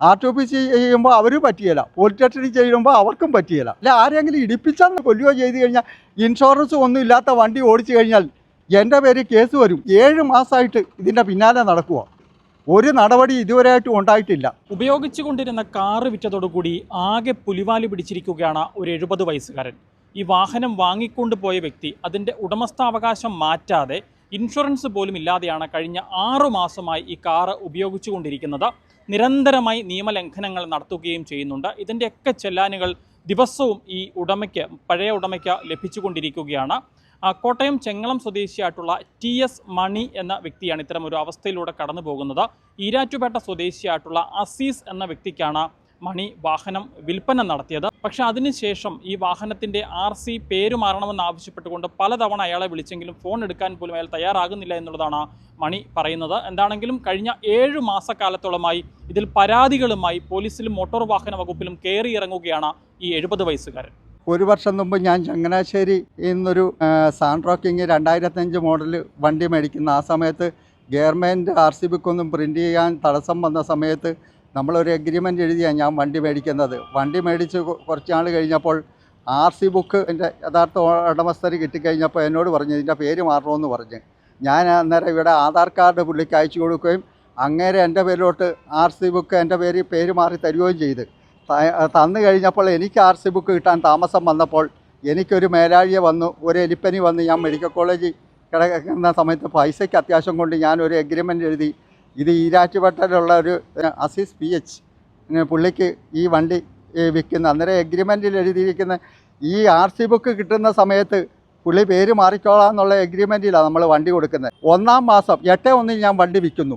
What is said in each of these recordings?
R T office ചെയ്യുമ്പോൾ അവർ പറ്റിയല്ല police ചെയ്യുമ്പോൾ അവർക്കും പറ്റിയല്ല അല്ല ആരെങ്കിലും ഇടിപ്പിച്ചാൽ കൊല്ലുകയോ ചെയ്ത് കഴിഞ്ഞാൽ ഇൻഷുറൻസ് ഒന്നും ഇല്ലാത്ത വണ്ടി ഓടിച്ചു കഴിഞ്ഞാൽ എന്റെ പേര് കേസ് വരും. ഏഴ് മാസമായിട്ട് ഇതിന്റെ പിന്നാലെ നടക്കുക ഒരു നടപടി ഇതുവരെയായിട്ടും ഉണ്ടായിട്ടില്ല. ഉപയോഗിച്ചു കൊണ്ടിരുന്ന കാറ് വിറ്റതോടുകൂടി ആകെ പുലിവാലി പിടിച്ചിരിക്കുകയാണ് ഒരു എഴുപത് വയസ്സുകാരൻ. ഈ വാഹനം വാങ്ങിക്കൊണ്ട് പോയ വ്യക്തി അതിന്റെ ഉടമസ്ഥാവകാശം മാറ്റാതെ ഇൻഷുറൻസ് പോലും ഇല്ലാതെയാണ് കഴിഞ്ഞ ആറു മാസമായി ഈ കാറ് ഉപയോഗിച്ചുകൊണ്ടിരിക്കുന്നത് നിരന്തരമായി നിയമലംഘനങ്ങൾ നടത്തുകയും ചെയ്യുന്നുണ്ട്. ഇതിന്റെയൊക്കെ ചെല്ലാനുകൾ ദിവസവും ഈ ഉടമയ്ക്ക് പഴയ ഉടമയ്ക്ക് ലഭിച്ചുകൊണ്ടിരിക്കുകയാണ്. കോട്ടയം ചെങ്ങളം സ്വദേശിയായിട്ടുള്ള ടി എസ് മണി എന്ന വ്യക്തിയാണ് ഇത്തരം ഒരു അവസ്ഥയിലൂടെ കടന്നു പോകുന്നത് ഈരാറ്റുപേട്ട സ്വദേശിയായിട്ടുള്ള അസീസ് എന്ന വ്യക്തിക്കാണ് മണി വാഹനം വിൽപ്പന നടത്തിയത്. പക്ഷെ അതിനുശേഷം ഈ വാഹനത്തിന്റെ ആർ സി പേര് മാറണമെന്ന് ആവശ്യപ്പെട്ടുകൊണ്ട് പലതവണ അയാളെ വിളിച്ചെങ്കിലും ഫോൺ എടുക്കാൻ പോലും അയാൾ തയ്യാറാകുന്നില്ല എന്നുള്ളതാണ് മണി പറയുന്നത്. എന്താണെങ്കിലും കഴിഞ്ഞ ഏഴ് മാസക്കാലത്തോളമായി ഇതിൽ പരാതികളുമായി പോലീസിലും മോട്ടോർ വാഹന വകുപ്പിലും കയറി ഇറങ്ങുകയാണ് ഈ എഴുപത് വയസ്സുകാരൻ. ഒരു വർഷം മുമ്പ് ഞാൻ ചങ്ങനാശ്ശേരി എന്നൊരു സാൻഡ്രോക്കിങ് രണ്ടായിരത്തഞ്ച് മോഡൽ വണ്ടി മേടിക്കുന്ന ആ സമയത്ത് ഗവൺമെന്റ് ആർ സി ബുക്കൊന്നും പ്രിന്റ് ചെയ്യാൻ തടസ്സം വന്ന സമയത്ത് നമ്മളൊരു എഗ്രിമെന്റ് എഴുതിയാണ് ഞാൻ വണ്ടി മേടിക്കുന്നത്. വണ്ടി മേടിച്ച് കുറച്ച് നാൾ കഴിഞ്ഞപ്പോൾ ആർ സി ബുക്ക് എന്റെ യഥാർത്ഥ ഉടമസ്ഥർ കിട്ടിക്കഴിഞ്ഞപ്പോൾ എന്നോട് പറഞ്ഞു ഇതിന്റെ പേര് മാറണമെന്ന് പറഞ്ഞ്. ഞാൻ അന്നേരം ഇവിടെ ആധാർ കാർഡ് പുള്ളിക്ക് അയച്ചു കൊടുക്കുകയും അങ്ങേരെ എന്റെ പേരിലോട്ട് ആർ സി ബുക്ക് എന്റെ പേര് പേര് മാറി തരികയും ചെയ്ത്. തന്നു കഴിഞ്ഞപ്പോൾ എനിക്ക് ആർ സി ബുക്ക് കിട്ടാൻ താമസം വന്നപ്പോൾ എനിക്കൊരു മേലാഴിയെ വന്നു ഒരു എലിപ്പനി വന്ന് ഞാൻ മെഡിക്കൽ കോളേജിൽ കിടക്കുന്ന സമയത്ത് പൈസയ്ക്ക് അത്യാവശ്യം കൊണ്ട് ഞാൻ ഒരു എഗ്രിമെന്റ് എഴുതി ഇത് ഈരാറ്റുപേട്ടയിലുള്ള ഒരു അസീസ് പി എച്ച് പുള്ളിക്ക് ഈ വണ്ടി വിൽക്കുന്ന അന്നേരം എഗ്രിമെന്റിൽ എഴുതിയിരിക്കുന്ന ഈ ആർ സി ബുക്ക് കിട്ടുന്ന സമയത്ത് പുള്ളി പേര് മാറിക്കോളാം എന്നുള്ള എഗ്രിമെന്റിലാണ് നമ്മൾ വണ്ടി കൊടുക്കുന്നത്. ഒന്നാം മാസം എട്ട് ഒന്നിൽ ഞാൻ വണ്ടി വിൽക്കുന്നു.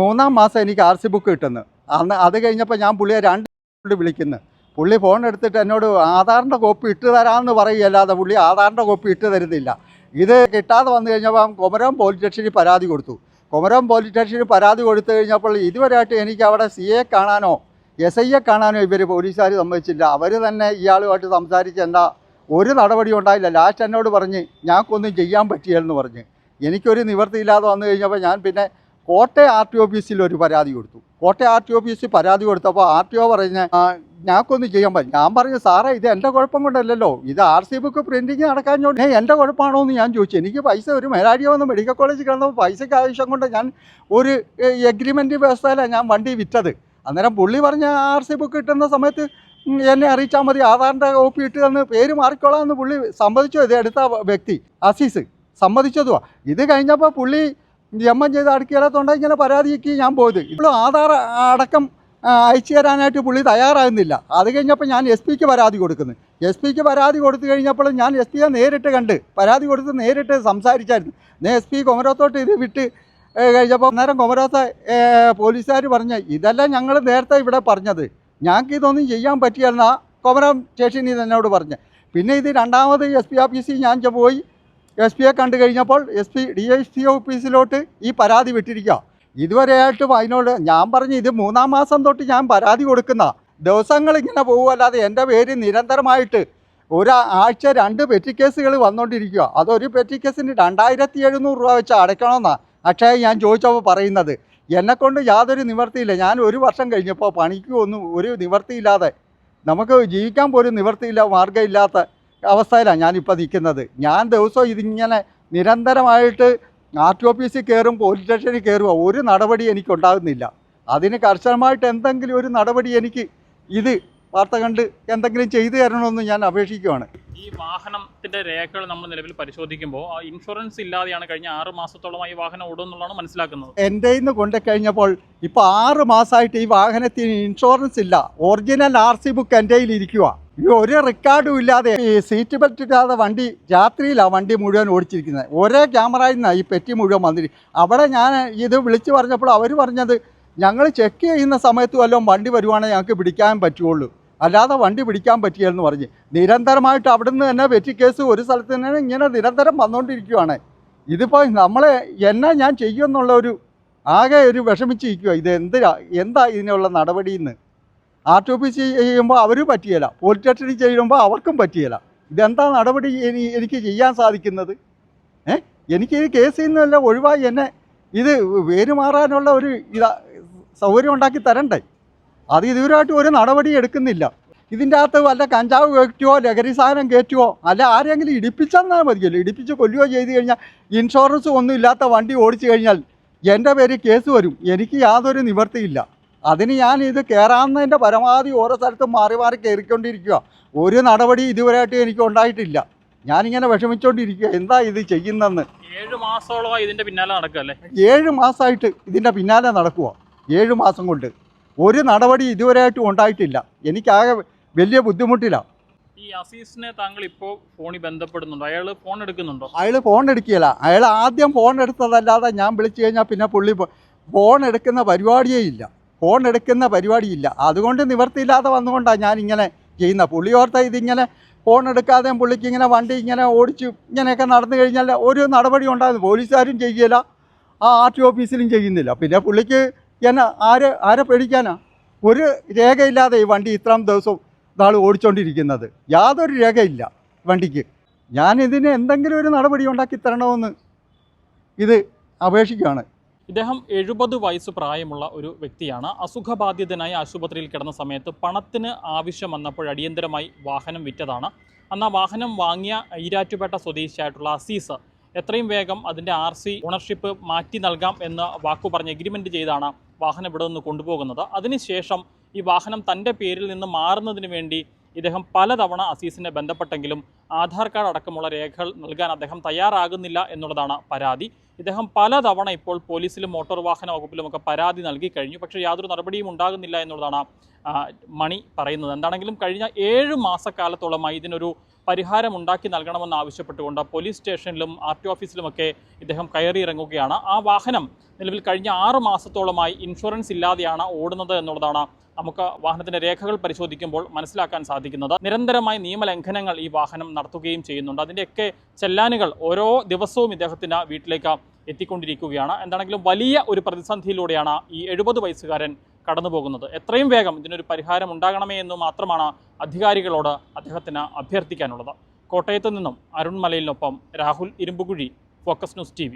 മൂന്നാം മാസം എനിക്ക് ആർ സി ബുക്ക് കിട്ടുന്നു. അന്ന് അത് കഴിഞ്ഞപ്പോൾ ഞാൻ പുള്ളിയെ രണ്ട് വിളിക്കുന്നു. പുള്ളി ഫോൺ എടുത്തിട്ട് എന്നോട് ആധാറിന്റെ കോപ്പി ഇട്ട് തരാമെന്ന് പറയുകയല്ലാതെ പുള്ളി ആധാറിന്റെ കോപ്പി ഇട്ട് തരുന്നില്ല. ഇത് കിട്ടാതെ വന്നു കഴിഞ്ഞപ്പോൾ കൊമരം പോലീസ് സ്റ്റേഷനിൽ പരാതി കൊടുത്തു. കൊമരം പോലീസ് സ്റ്റേഷനിൽ പരാതി കൊടുത്തു കഴിഞ്ഞപ്പോൾ ഇതുവരെയായിട്ട് എനിക്ക് അവിടെ സി എ കാണാനോ എസ് ഐയെ കാണാനോ ഇവർ പോലീസുകാർ സമ്മതിച്ചില്ല. അവർ തന്നെ ഇയാളുമായിട്ട് സംസാരിച്ച് എന്താ ഒരു നടപടി ഉണ്ടായില്ല. ലാസ്റ്റ് എന്നോട് പറഞ്ഞ് ഞങ്ങൾക്കൊന്നും ചെയ്യാൻ പറ്റിയെന്ന് പറഞ്ഞ്. എനിക്കൊരു നിവൃത്തിയില്ലാതെ വന്നു കഴിഞ്ഞപ്പോൾ ഞാൻ പിന്നെ കോട്ടയം ആർ ടി ഓഫീസിൽ ഒരു പരാതി കൊടുത്തു. കോട്ടയം ആർ ടി ഓഫീസിൽ പരാതി കൊടുത്തപ്പോൾ ആർ ടി ഒ പറഞ്ഞ് "ആ, ഞങ്ങൾക്കൊന്നും ചെയ്യാൻ പറ്റും ഞാൻ പറഞ്ഞു സാറേ ഇത് എന്റെ കുഴപ്പം കൊണ്ടല്ലല്ലോ. ഇത് ആർ സി ബുക്ക് പ്രിന്റിങ് നടക്കാഞ്ഞോണ്ട് "ഏയ്, എന്റെ കുഴപ്പമാണോ എന്ന് ഞാൻ ചോദിച്ചു. എനിക്ക് പൈസ ഒരു മേലാടിയോ വന്ന് മെഡിക്കൽ കോളേജിൽ കിടന്നപ്പോൾ പൈസയ്ക്ക് ആവശ്യം കൊണ്ട് ഞാൻ ഒരു എഗ്രിമെന്റ് വ്യവസ്ഥയിലാണ് ഞാൻ വണ്ടി വിറ്റത്. അന്നേരം പുള്ളി പറഞ്ഞ ആർ സി ബുക്ക് കിട്ടുന്ന സമയത്ത് എന്നെ അറിയിച്ചാൽ മതി ആധാറിന്റെ കോപ്പി ഇട്ട് തന്ന് പേര് മാറിക്കോളാം എന്ന് പുള്ളി സമ്മതിച്ചു. ഇത് എടുത്ത വ്യക്തി അസീസ് സമ്മതിച്ചതുവാ. ഇത് കഴിഞ്ഞപ്പോൾ പുള്ളി എം എൻ ചെയ്ത് അടുക്കിയാലത്തോണ്ട് ഇങ്ങനെ പരാതിക്ക് ഞാൻ പോയത്. ഇപ്പോൾ ആധാർ അടക്കം അയച്ചു തരാനായിട്ട് പുള്ളി തയ്യാറാകുന്നില്ല. അത് കഴിഞ്ഞപ്പോൾ ഞാൻ എസ് പിക്ക് പരാതി കൊടുക്കുന്നു. എസ് പിക്ക് പരാതി കൊടുത്തു കഴിഞ്ഞപ്പോൾ ഞാൻ എസ് പിയെ നേരിട്ട് കണ്ട് പരാതി കൊടുത്ത് നേരിട്ട് സംസാരിച്ചായിരുന്നു. നേ എസ് പി കൊമരത്തോട്ട് ഇത് വിട്ട് കഴിഞ്ഞപ്പോൾ അന്നേരം കൊമരത്തെ പോലീസുകാർ പറഞ്ഞ ഇതെല്ലാം ഞങ്ങൾ നേരത്തെ ഇവിടെ പറഞ്ഞത്. ഞങ്ങൾക്ക് ഇതൊന്നും ചെയ്യാൻ പറ്റിയല്ല. കൊമരം സ്റ്റേഷനിൽ എന്നോട് പറഞ്ഞു. പിന്നെ ഇത് രണ്ടാമത് എസ് പി ഓഫീസിൽ ഞാൻ പോയി. എസ് പിയെ കണ്ടു കഴിഞ്ഞപ്പോൾ S P D S P ഓഫീസിലോട്ട് ഈ പരാതി വിട്ടിരിക്കുക. ഇതുവരെയായിട്ടും അതിനോട് ഞാൻ പറഞ്ഞു ഇത് മൂന്നാം മാസം തൊട്ട് ഞാൻ പരാതി കൊടുക്കുന്ന ദിവസങ്ങൾ ഇങ്ങനെ പോകുമല്ലാതെ എന്റെ പേര് നിരന്തരമായിട്ട് ഒരാഴ്ച രണ്ട് പെറ്റി കേസുകൾ വന്നുകൊണ്ടിരിക്കുക അതൊരു പെറ്റി കേസിന് രണ്ടായിരത്തി എഴുന്നൂറ് രൂപ വെച്ച് അടയ്ക്കണമെന്നാണ് അക്ഷയ ഞാൻ ചോദിച്ചപ്പോൾ പറയുന്നത്. എന്നെക്കൊണ്ട് യാതൊരു നിവർത്തിയില്ല. ഞാൻ ഒരു വർഷം കഴിഞ്ഞപ്പോൾ പണിക്ക് ഒന്നും ഒരു നിവർത്തിയില്ലാതെ നമുക്ക് ജീവിക്കാൻ പോലും നിവർത്തിയില്ല മാർഗമില്ലാത്ത അവസ്ഥയിലാണ് ഞാനിപ്പോൾ നിൽക്കുന്നത്. ഞാൻ ദിവസവും ഇതിങ്ങനെ നിരന്തരമായിട്ട് ആർ ടി ഓഫീസിൽ കയറും പോലീസ് സ്റ്റേഷനിൽ കയറുക ഒരു നടപടി എനിക്കുണ്ടാകുന്നില്ല. അതിന് കർശനമായിട്ട് എന്തെങ്കിലും ഒരു നടപടി എനിക്ക് ഇത് വാർത്ത കണ്ട് എന്തെങ്കിലും ചെയ്തു തരണമെന്ന് ഞാൻ അപേക്ഷിക്കുവാണ്. ഈ വാഹനത്തിന്റെ രേഖകൾ നമ്മൾ നിലവിൽ പരിശോധിക്കുമ്പോൾ ഇൻഷുറൻസ് ഇല്ലാതെയാണ് കഴിഞ്ഞ ആറ് മാസത്തോളമായി ഈ വാഹനം ഓടുന്നുള്ളതാണ് മനസ്സിലാക്കുന്നത്. എന്റെ നിന്ന് കൊണ്ടു കഴിഞ്ഞപ്പോൾ ഇപ്പോൾ ആറ് മാസമായിട്ട് ഈ വാഹനത്തിന് ഇൻഷുറൻസ് ഇല്ല. ഒറിജിനൽ ആർ സി ബുക്ക് എന്റെ ഇരിക്കുക ഈ ഒരു റെക്കോർഡും ഇല്ലാതെ ഈ സീറ്റ് ബെൽറ്റ് ഇല്ലാതെ വണ്ടി രാത്രിയിലാണ് വണ്ടി മുഴുവൻ ഓടിച്ചിരിക്കുന്നത് ഒരേ ക്യാമറയിൽ നിന്നാണ് ഈ പെറ്റി മുഴുവൻ വന്നിരിക്കും അവിടെ ഞാൻ ഇത് വിളിച്ചു പറഞ്ഞപ്പോൾ അവർ പറഞ്ഞത് ഞങ്ങൾ ചെക്ക് ചെയ്യുന്ന സമയത്ത് വല്ലതും വണ്ടി വരുവാണെങ്കിൽ ഞങ്ങൾക്ക് പിടിക്കാൻ പറ്റുള്ളൂ. അല്ലാതെ വണ്ടി പിടിക്കാൻ പറ്റിയെന്ന് പറഞ്ഞ്. നിരന്തരമായിട്ട് അവിടുന്ന് തന്നെ വെറ്റി കേസ് ഒരു സ്ഥലത്ത് തന്നെ ഇങ്ങനെ നിരന്തരം വന്നുകൊണ്ടിരിക്കുകയാണ് ഇതിപ്പോൾ നമ്മളെ എന്നാ ഞാൻ ചെയ്യുമെന്നുള്ള ഒരു ആകെ ഒരു വിഷമിച്ചിരിക്കുക ഇത് എന്തിനാ? എന്താ ഇതിനുള്ള നടപടി എന്ന് ആർ ടി പി ചെയ്യുമ്പോൾ അവർ പറ്റിയല്ല പോലീസ് സ്റ്റേഷനിൽ ചെയ്യുമ്പോൾ അവർക്കും പറ്റിയല്ല ഇതെന്താ നടപടി ഇനി എനിക്ക് ചെയ്യാൻ സാധിക്കുന്നത്? ഏ? എനിക്ക് ഈ കേസിൽ നിന്നല്ല ഒഴിവായി എന്നെ ഇത് പേരുമാറാനുള്ള ഒരു ഇതാ സൗകര്യം ഉണ്ടാക്കി തരണ്ടേ? അത് ഇതുവരായിട്ട് ഒരു നടപടി എടുക്കുന്നില്ല. ഇതിന്റെ അകത്ത് വല്ല കഞ്ചാവ് കയറ്റുവോ ലഹരി സാധനം കയറ്റുവോ അല്ല ആരെങ്കിലും ഇടിപ്പിച്ചെന്നാൽ മതിയല്ലോ. ഇടിപ്പിച്ച് കൊല്ലുകയോ ചെയ്ത് കഴിഞ്ഞാൽ ഇൻഷുറൻസ് ഒന്നും ഇല്ലാത്ത വണ്ടി ഓടിച്ചു കഴിഞ്ഞാൽ എന്റെ പേര് കേസ് വരും. എനിക്ക് യാതൊരു നിവർത്തിയില്ല. അതിന് ഞാൻ ഇത് കയറാവുന്നതിന്റെ പരമാവധി ഓരോ സ്ഥലത്തും മാറി മാറി കയറിക്കൊണ്ടിരിക്കുക ഒരു നടപടി ഇതുവരെയായിട്ട് എനിക്ക് ഉണ്ടായിട്ടില്ല. ഞാനിങ്ങനെ വിഷമിച്ചുകൊണ്ടിരിക്കുക എന്താ ഇത് ചെയ്യുന്നതെന്ന്. ഏഴ് മാസത്തോളമായി ഇതിന്റെ പിന്നാലെ നടക്കല്ലേ ഏഴ് മാസമായിട്ട് ഇതിന്റെ പിന്നാലെ നടക്കുക. ഏഴ് മാസം കൊണ്ട്. ഒരു നടപടി ഇതുവരെയായിട്ടും ഉണ്ടായിട്ടില്ല. എനിക്കാകെ വലിയ ബുദ്ധിമുട്ടിലാണ് ഈ അസീസിനെ താങ്കൾ ഇപ്പോൾ ഫോണിൽ ബന്ധപ്പെടുന്നുണ്ടോ? അയാൾ ഫോൺ എടുക്കുന്നുണ്ടോ? അയാൾ ഫോൺ എടുക്കുകയില്ല. അയാൾ ആദ്യം ഫോൺ എടുത്തതല്ലാതെ ഞാൻ വിളിച്ചു കഴിഞ്ഞാൽ പിന്നെ പുള്ളി ഫോൺ എടുക്കുന്ന പരിപാടിയേ ഇല്ല. ഫോൺ എടുക്കുന്ന പരിപാടിയില്ല അതുകൊണ്ട് നിവർത്തിയില്ലാതെ വന്നുകൊണ്ടാണ് ഞാൻ ഇങ്ങനെ ചെയ്യുന്ന. പുള്ളി ഓർത്ത ഇതിങ്ങനെ ഫോൺ എടുക്കാതെ പുള്ളിക്ക് ഇങ്ങനെ വണ്ടി ഇങ്ങനെ ഓടിച്ച് ഇങ്ങനെയൊക്കെ നടന്നു കഴിഞ്ഞാൽ ഒരു നടപടി ഉണ്ടായിരുന്നു പോലീസുകാരും ചെയ്യില്ല ആ ആർ ടി ഓഫീസിലും ചെയ്യുന്നില്ല. പിന്നെ പുള്ളിക്ക് എന്നെ ആരെ ആരെ പേടിക്കാനാ? ഒരു രേഖയില്ലാതെ ഈ വണ്ടി ഇത്രയും ദിവസം നാൾ ഓടിച്ചുകൊണ്ടിരിക്കുന്നത് യാതൊരു രേഖയില്ല വണ്ടിക്ക്. ഞാൻ ഇതിന് എന്തെങ്കിലും ഒരു നടപടി ഉണ്ടാക്കി തരണമെന്ന് ഇത് അപേക്ഷിക്കുകയാണ്. ഇദ്ദേഹം എഴുപത് വയസ്സ് പ്രായമുള്ള ഒരു വ്യക്തിയാണ്. അസുഖബാധിതനായി ആശുപത്രിയിൽ കിടന്ന സമയത്ത് പണത്തിന് ആവശ്യം വന്നപ്പോൾ അടിയന്തരമായി വാഹനം വിറ്റതാണ്. അന്ന് ആ വാഹനം വാങ്ങിയ ഈരാറ്റുപേട്ട സ്വദേശിയായിട്ടുള്ള അസീസ് എത്രയും വേഗം അതിന്റെ ആർ സി ഓണർഷിപ്പ് മാറ്റി നൽകാം എന്ന് വാക്കു പറഞ്ഞ് എഗ്രിമെന്റ് ചെയ്താണ് വാഹനം ഇവിടെ നിന്ന് കൊണ്ടുപോകുന്നത്. അതിനുശേഷം ഈ വാഹനം തന്റെ പേരിൽ നിന്ന് മാറുന്നതിന് വേണ്ടി ഇദ്ദേഹം പലതവണ അസീസിനെ ബന്ധപ്പെട്ടെങ്കിലും ആധാർ കാർഡ് അടക്കമുള്ള രേഖകൾ നൽകാൻ അദ്ദേഹം തയ്യാറാകുന്നില്ല എന്നുള്ളതാണ് പരാതി. ഇദ്ദേഹം പലതവണ ഇപ്പോൾ പോലീസിലും മോട്ടോർ വാഹന വകുപ്പിലും ഒക്കെ പരാതി നൽകി കഴിഞ്ഞു. പക്ഷേ യാതൊരു നടപടിയും ഉണ്ടാകുന്നില്ല എന്നുള്ളതാണ് മണി പറയുന്നത്. എന്താണെങ്കിലും കഴിഞ്ഞ ഏഴ് മാസക്കാലത്തോളമായി ഇതിനൊരു പരിഹാരം ഉണ്ടാക്കി നൽകണമെന്ന് ആവശ്യപ്പെട്ടുകൊണ്ട് പോലീസ് സ്റ്റേഷനിലും ആർ ടി ഓഫീസിലുമൊക്കെ ഇദ്ദേഹം കയറിയിറങ്ങുകയാണ്. ആ വാഹനം നിലവിൽ കഴിഞ്ഞ ആറ് മാസത്തോളമായി ഇൻഷുറൻസ് ഇല്ലാതെയാണ് ഓടുന്നത് എന്നുള്ളതാണ് നമുക്ക് വാഹനത്തിന്റെ രേഖകൾ പരിശോധിക്കുമ്പോൾ മനസ്സിലാക്കാൻ സാധിക്കുന്നത്. നിരന്തരമായി നിയമലംഘനങ്ങൾ ഈ വാഹനം നടത്തുകയും ചെയ്യുന്നുണ്ട്. അതിന്റെയൊക്കെ ചെല്ലാനുകൾ ഓരോ ദിവസവും ഇദ്ദേഹത്തിന് വീട്ടിലേക്ക് എത്തിക്കൊണ്ടിരിക്കുകയാണ്. എന്താണെങ്കിലും വലിയ ഒരു പ്രതിസന്ധിയിലൂടെയാണ് ഈ എഴുപത് വയസ്സുകാരൻ കടന്നു പോകുന്നത് എത്രയും വേഗം ഇതിനൊരു പരിഹാരം ഉണ്ടാകണമേ എന്ന് മാത്രമാണ് അധികാരികളോട് അദ്ദേഹത്തിന് അഭ്യർത്ഥിക്കാനുള്ളത്. കോട്ടയത്ത് നിന്നും അരുൺമലയിലിനൊപ്പം Rahul Irumbukuzhi Focus News T